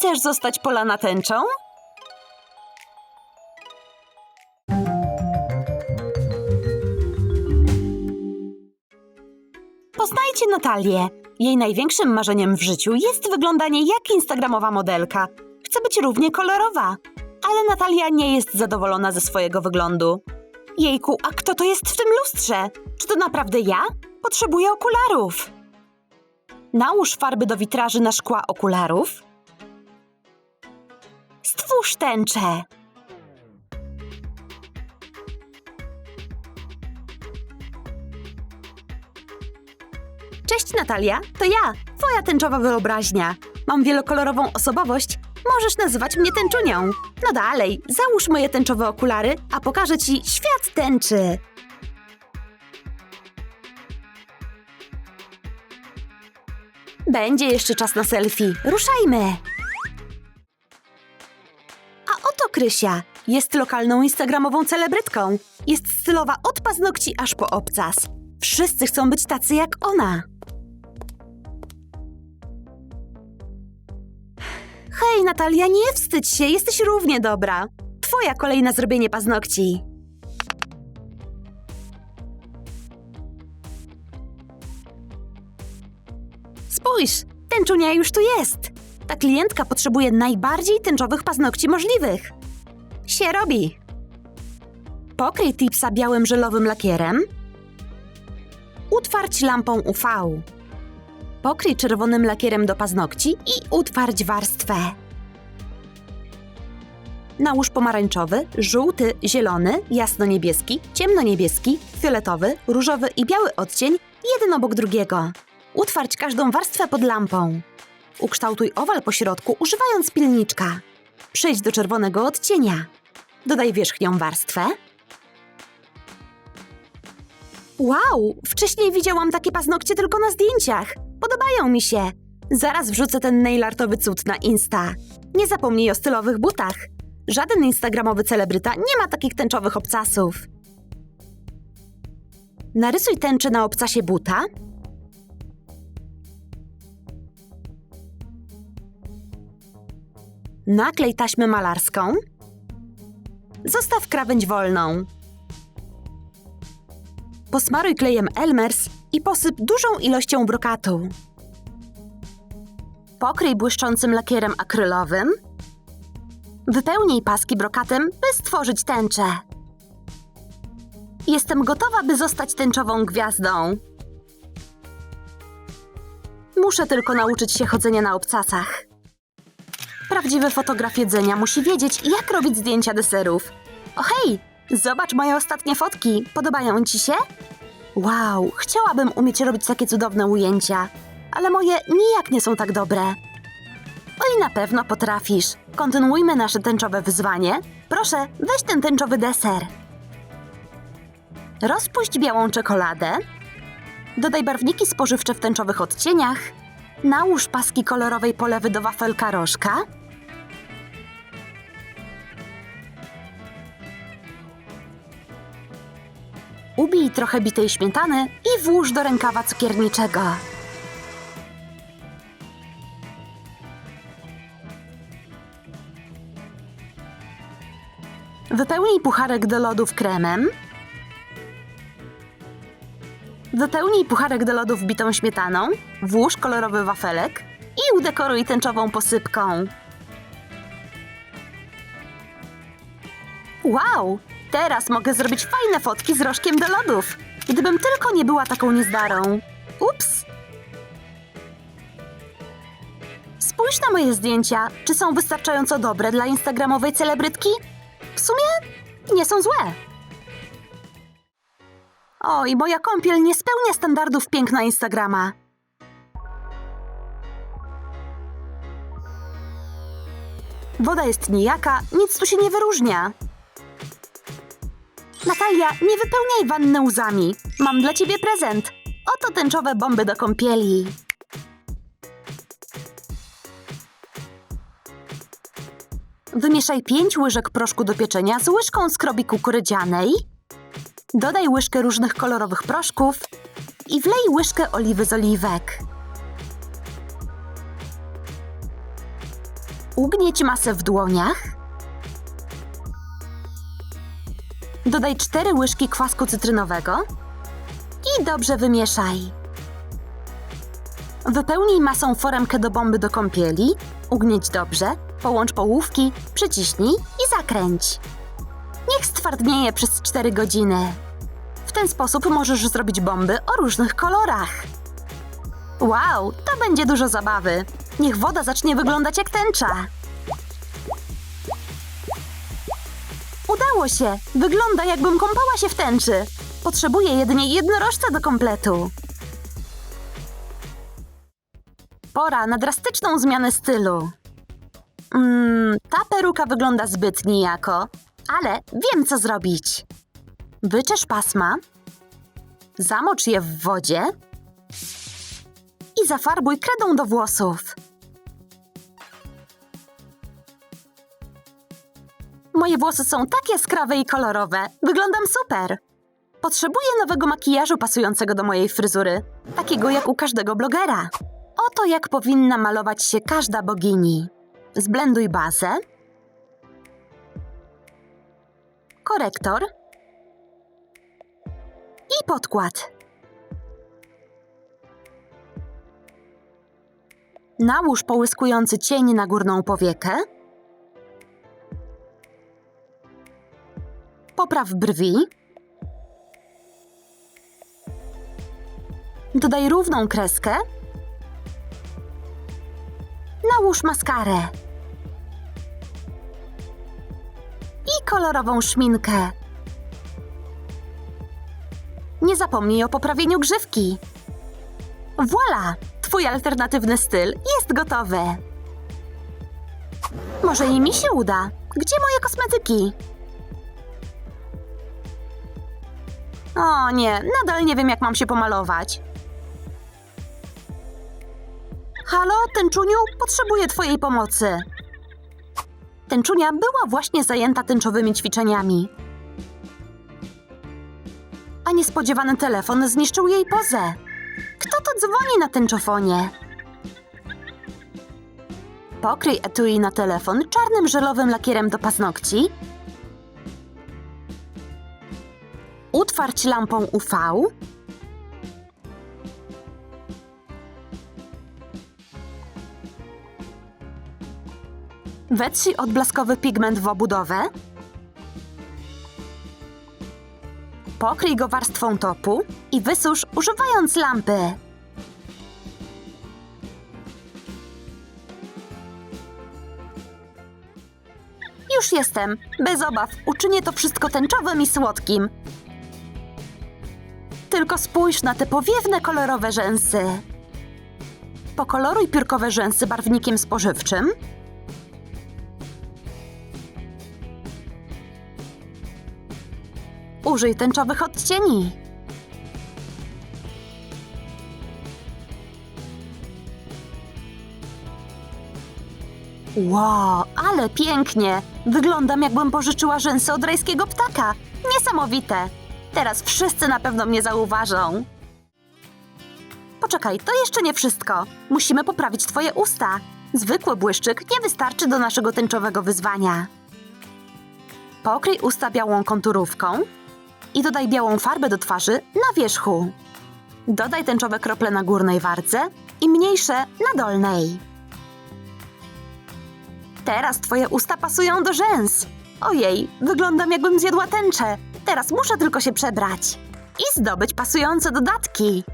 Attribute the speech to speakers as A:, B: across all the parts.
A: Chcesz zostać polana tęczą? Poznajcie Natalię. Jej największym marzeniem w życiu jest wyglądanie jak instagramowa modelka. Chce być równie kolorowa. Ale Natalia nie jest zadowolona ze swojego wyglądu. Jejku, a kto to jest w tym lustrze? Czy to naprawdę ja? Potrzebuję okularów. Nałóż farby do witraży na szkła okularów. Stwórz tęczę. Cześć Natalia, to ja, twoja tęczowa wyobraźnia. Mam wielokolorową osobowość, możesz nazywać mnie tęczunią. No dalej, załóż moje tęczowe okulary, a pokażę ci świat tęczy. Będzie jeszcze czas na selfie. Ruszajmy! Krysia. Jest lokalną instagramową celebrytką. Jest stylowa od paznokci aż po obcas. Wszyscy chcą być tacy jak ona. Hej, Natalia, nie wstydź się, jesteś równie dobra. Twoja kolej na zrobienie paznokci. Spójrz, tęczunia już tu jest. Ta klientka potrzebuje najbardziej tęczowych paznokci możliwych. Się robi. Pokryj tipsa białym żelowym lakierem. Utwarć lampą UV. Pokryj czerwonym lakierem do paznokci i utwardź warstwę. Nałóż pomarańczowy, żółty, zielony, jasno-niebieski, ciemno-niebieski, fioletowy, różowy i biały odcień jeden obok drugiego. Utwardź każdą warstwę pod lampą. Ukształtuj owal po środku używając pilniczka. Przejdź do czerwonego odcienia. Dodaj wierzchnią warstwę. Wow, wcześniej widziałam takie paznokcie tylko na zdjęciach. Podobają mi się. Zaraz wrzucę ten nailartowy cud na Insta. Nie zapomnij o stylowych butach. Żaden instagramowy celebryta nie ma takich tęczowych obcasów. Narysuj tęczę na obcasie buta. Naklej taśmę malarską. Zostaw krawędź wolną. Posmaruj klejem Elmers i posyp dużą ilością brokatu. Pokryj błyszczącym lakierem akrylowym. Wypełnij paski brokatem, by stworzyć tęczę. Jestem gotowa, by zostać tęczową gwiazdą. Muszę tylko nauczyć się chodzenia na obcasach. Prawdziwy fotograf jedzenia musi wiedzieć, jak robić zdjęcia deserów. O hej, zobacz moje ostatnie fotki. Podobają ci się? Wow, chciałabym umieć robić takie cudowne ujęcia, ale moje nijak nie są tak dobre. O i na pewno potrafisz. Kontynuujmy nasze tęczowe wyzwanie. Proszę, weź ten tęczowy deser. Rozpuść białą czekoladę. Dodaj barwniki spożywcze w tęczowych odcieniach. Nałóż paski kolorowej polewy do wafelka rożka. Ubij trochę bitej śmietany i włóż do rękawa cukierniczego. Wypełnij pucharek do lodów kremem. Wypełnij pucharek do lodów bitą śmietaną, włóż kolorowy wafelek i udekoruj tęczową posypką. Wow! Teraz mogę zrobić fajne fotki z rożkiem do lodów. Gdybym tylko nie była taką niezdarą. Ups! Spójrz na moje zdjęcia. Czy są wystarczająco dobre dla instagramowej celebrytki? W sumie nie są złe. Oj, moja kąpiel nie spełnia standardów piękna Instagrama. Woda jest nijaka, nic tu się nie wyróżnia. Natalia, nie wypełniaj wanny łzami. Mam dla ciebie prezent. Oto tęczowe bomby do kąpieli. Wymieszaj 5 łyżek proszku do pieczenia z łyżką skrobi kukurydzianej. Dodaj łyżkę różnych kolorowych proszków i wlej łyżkę oliwy z oliwek. Ugnieć masę w dłoniach. Dodaj 4 łyżki kwasku cytrynowego i dobrze wymieszaj. Wypełnij masą foremkę do bomby do kąpieli, ugnieć dobrze, połącz połówki, przyciśnij i zakręć. Niech stwardnieje przez 4 godziny. W ten sposób możesz zrobić bomby o różnych kolorach. Wow, to będzie dużo zabawy. Niech woda zacznie wyglądać jak tęcza. Udało się! Wygląda jakbym kąpała się w tęczy. Potrzebuję jedynie jednorożca do kompletu. Pora na drastyczną zmianę stylu. Mm, ta peruka wygląda zbyt nijako, ale wiem co zrobić. Wyczesz pasma, zamocz je w wodzie i zafarbuj kredą do włosów. Moje włosy są tak jaskrawe i kolorowe. Wyglądam super. Potrzebuję nowego makijażu pasującego do mojej fryzury, takiego jak u każdego blogera. Oto jak powinna malować się każda bogini. Zblenduj bazę, korektor i podkład. Nałóż połyskujący cień na górną powiekę. Popraw brwi. Dodaj równą kreskę. Nałóż maskarę. I kolorową szminkę. Nie zapomnij o poprawieniu grzywki. Voila! Twój alternatywny styl jest gotowy. Może i mi się uda. Gdzie moje kosmetyki? O nie, nadal nie wiem, jak mam się pomalować. Halo, tęczuniu, potrzebuję twojej pomocy. Tęczunia była właśnie zajęta tęczowymi ćwiczeniami. A niespodziewany telefon zniszczył jej pozę. Kto to dzwoni na tęczofonie? Pokryj etui na telefon czarnym żelowym lakierem do paznokci. Utwarć lampą UV. Wetrzyj odblaskowy pigment w obudowę. Pokryj go warstwą topu i wysusz używając lampy. Już jestem. Bez obaw. Uczynię to wszystko tęczowym i słodkim. Tylko spójrz na te powiewne kolorowe rzęsy. Pokoloruj piórkowe rzęsy barwnikiem spożywczym. Użyj tęczowych odcieni. Wow, ale pięknie! Wyglądam jakbym pożyczyła rzęsy od rajskiego ptaka. Niesamowite! Teraz wszyscy na pewno mnie zauważą. Poczekaj, to jeszcze nie wszystko. Musimy poprawić twoje usta. Zwykły błyszczyk nie wystarczy do naszego tęczowego wyzwania. Pokryj usta białą konturówką i dodaj białą farbę do twarzy na wierzchu. Dodaj tęczowe krople na górnej wardze i mniejsze na dolnej. Teraz twoje usta pasują do rzęs. Ojej, wyglądam jakbym zjadła tęczę. Teraz muszę tylko się przebrać i zdobyć pasujące dodatki.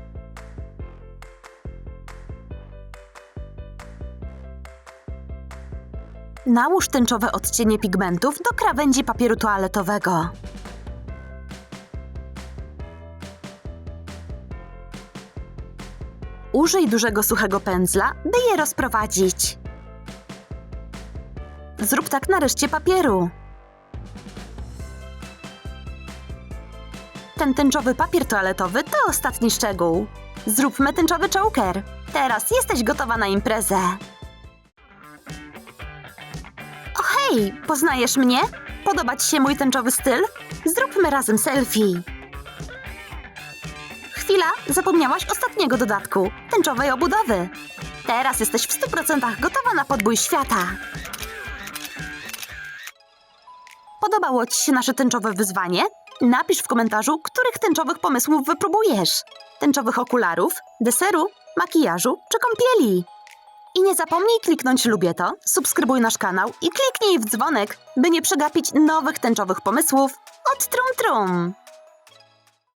A: Nałóż tęczowe odcienie pigmentów do krawędzi papieru toaletowego. Użyj dużego suchego pędzla, by je rozprowadzić. Zrób tak na reszcie papieru. Ten tęczowy papier toaletowy to ostatni szczegół. Zróbmy tęczowy czołker. Teraz jesteś gotowa na imprezę. O hej, poznajesz mnie? Podoba ci się mój tęczowy styl? Zróbmy razem selfie. Chwila, zapomniałaś ostatniego dodatku, tęczowej obudowy. Teraz jesteś w 100% gotowa na podbój świata. Podobało ci się nasze tęczowe wyzwanie? Napisz w komentarzu, których tęczowych pomysłów wypróbujesz. Tęczowych okularów, deseru, makijażu czy kąpieli. I nie zapomnij kliknąć lubię to, subskrybuj nasz kanał i kliknij w dzwonek, by nie przegapić nowych tęczowych pomysłów od Trum Trum.